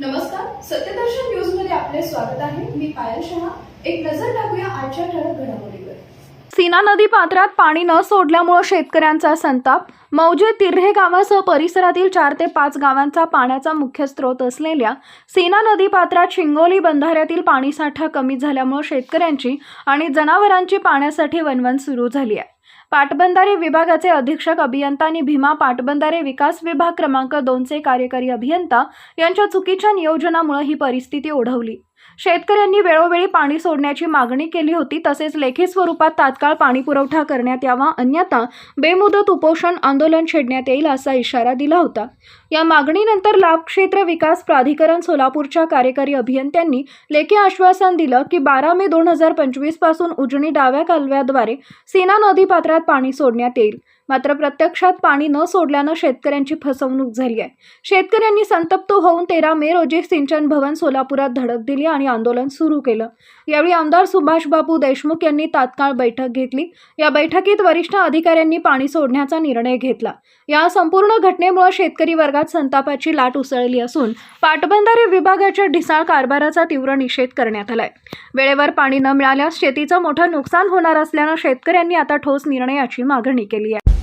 नमस्कार सत्यदर्शन न्यूजमध्ये आपले स्वागत आहे. मी पायल शहा. एक नजर टाकूया आजच्या ठळक घडामोडीवर. सीना नदी पात्रात पाणी न सोडल्यामुळे शेतकऱ्यांचा संताप. मौजे तिर्हे गावासह परिसरातील चार ते पाच गावांचा पाण्याचा मुख्य स्रोत असलेल्या सीना नदी पात्रात शिंगोली बंधाऱ्यातील पाणीसाठा कमी झाल्यामुळे शेतकऱ्यांची आणि जनावरांची पाण्यासाठी वणवण सुरू झाली आहे. पाटबंधारे विभागाचे अधीक्षक अभियंता आणि भीमा पाटबंधारे विकास विभाग क्रमांक दोनचे कार्यकारी अभियंता यांच्या चुकीच्या नियोजनामुळे ही परिस्थिती ओढवली. शेतकऱ्यांनी वेळोवेळी पाणी सोडण्याची मागणी केली होती तसेच लेखी स्वरूपात तात्काळ पाणी पुरवठा करण्यात यावा अन्यथा बेमुदत उपोषण आंदोलन छेडण्यात येईल असा इशारा दिला होता. या मागणीनंतर लाभक्षेत्र विकास प्राधिकरण सोलापूरच्या कार्यकारी अभियंत्यांनी लेखी आश्वासन दिलं की बारा मे दोन हजार पंचवीसपासून उजनी डाव्या कालव्याद्वारे सीना नदी पात्रात पाणी सोडण्यात येईल. मात्र प्रत्यक्षात पाणी न सोडल्यानं शेतकऱ्यांची फसवणूक झाली आहे. शेतकऱ्यांनी संतप्त होऊन तेरा मे रोजी सिंचन भवन सोलापुरात धडक दिली आणि आंदोलन सुरू केलं. यावेळी आमदार सुभाषबाबू देशमुख यांनी तात्काळ बैठक घेतली. या बैठकीत वरिष्ठ अधिकाऱ्यांनी पाणी सोडण्याचा निर्णय घेतला. या संपूर्ण घटनेमुळे शेतकरी वर्गात संतापाची लाट उसळली असून पाटबंधारे विभागाच्या ढिसाळ कारभाराचा तीव्र निषेध करण्यात आलाय. वेळेवर पाणी न मिळाल्यास शेतीचं मोठं नुकसान होणार असल्यानं शेतकऱ्यांनी आता ठोस निर्णयाची मागणी केली आहे.